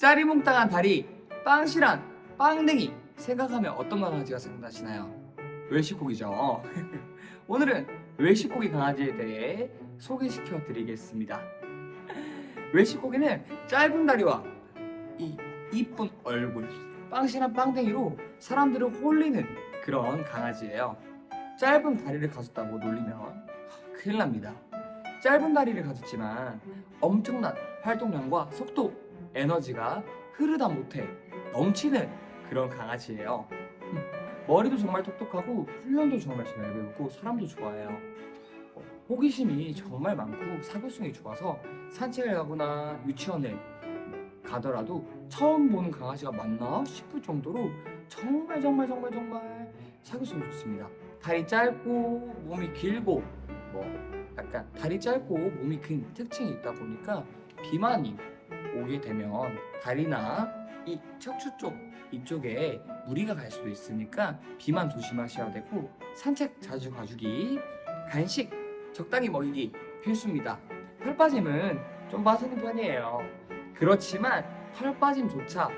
짜리몽땅한 다리, 빵실한, 빵댕이 생각하면 어떤 강아지가 생각나시나요? 외식고기죠. 오늘은 외식고기 강아지에 대해 소개시켜 드리겠습니다. 외식고기는 짧은 다리와 이 이쁜 얼굴, 빵실한 빵댕이로 사람들을 홀리는 그런 강아지예요. 짧은 다리를 가졌다고 놀리면 큰일 납니다. 짧은 다리를 가졌지만 엄청난 활동량과 속도, 에너지가 흐르다 못해 넘치는 그런 강아지예요. 음, 머리도 정말 똑똑하고 훈련도 정말 잘 배우고 사람도 좋아해요. 어, 호기심이 정말 많고 사교성이 좋아서 산책을 가거나 유치원에 가더라도 처음 보는 강아지가 맞나 싶을 정도로 정말 정말 정말 정말 사교성이 좋습니다. 다리 짧고 몸이 길고 뭐 약간 다리 짧고 몸이 긴 특징이 있다 보니까 비만이 오게 되면 다리나 이 척추 쪽 이쪽에 무리가 갈 수도 있으니까 비만 조심하셔야 되고 산책 자주 가주기. 간식 적당히 먹이기 필수입니다. 털 빠짐은 좀 빠지는 편이에요. 그렇지만 털 빠짐조차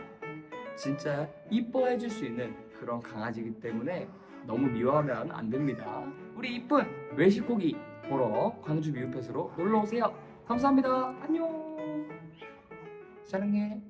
진짜 이뻐해 줄 수 있는 그런 강아지이기 때문에 너무 미워하면 안 됩니다. 우리 이쁜 외식고기 보러 광주 미우펫으로 놀러 오세요. 감사합니다. 안녕 사랑해